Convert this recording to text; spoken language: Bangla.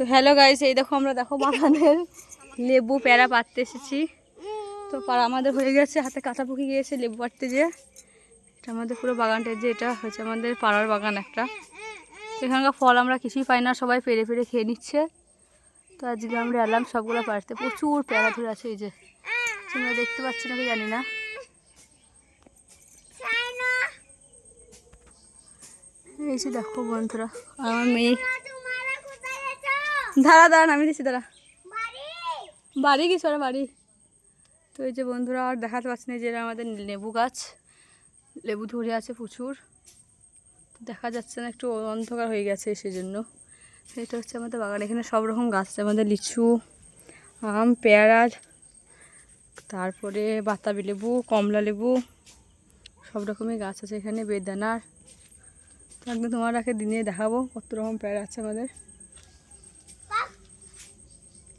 তো হ্যালো গাইস এই দেখো আমরা, দেখো বাগানের লেবু প্যারা পাড়তে এসেছি। তো পাড়া আমাদের হয়ে গেছে, হাতে কাঁচা পুকি গিয়েছে লেবু পাড়তে যে এটা আমাদের পুরো বাগানটা যে এটা হচ্ছে আমাদের পাড়ার বাগান একটা। তো এখানকার ফল আমরা কিছুই পাই না, সবাই পেরে পেরে খেয়ে নিচ্ছে। তো আজকে আমরা এলাম সবগুলো পাড়তে, প্রচুর প্যারা ধরে আছে এই যে। তোমরা দেখতে পাচ্ছি নাকি জানি না। এই যে দেখো বন্ধুরা, আমার মেয়ে দাঁড়া দাঁড়ান আমি দিচ্ছি দাঁড়া। বাড়ি? কি সরে বাড়ি। তো এই যে বন্ধুরা আর দেখাতে পাচ্ছি না যে আমাদের লেবু গাছ। লেবু ধরে আছে প্রচুর। দেখা যাচ্ছে না একটু অন্ধকার হয়ে গেছে সেজন্য। এটা হচ্ছে আমাদের বাগান এখানে সব রকম গাছ আছে। আমাদের লিচু আম পেয়ারা তারপরে বাতাবি লেবু কমলা লেবু সব রকমের গাছ আছে এখানে বেদানার। তো একদম তোমার আগে দিনে দেখাবো কত রকম পেয়ারা আছে আমাদের।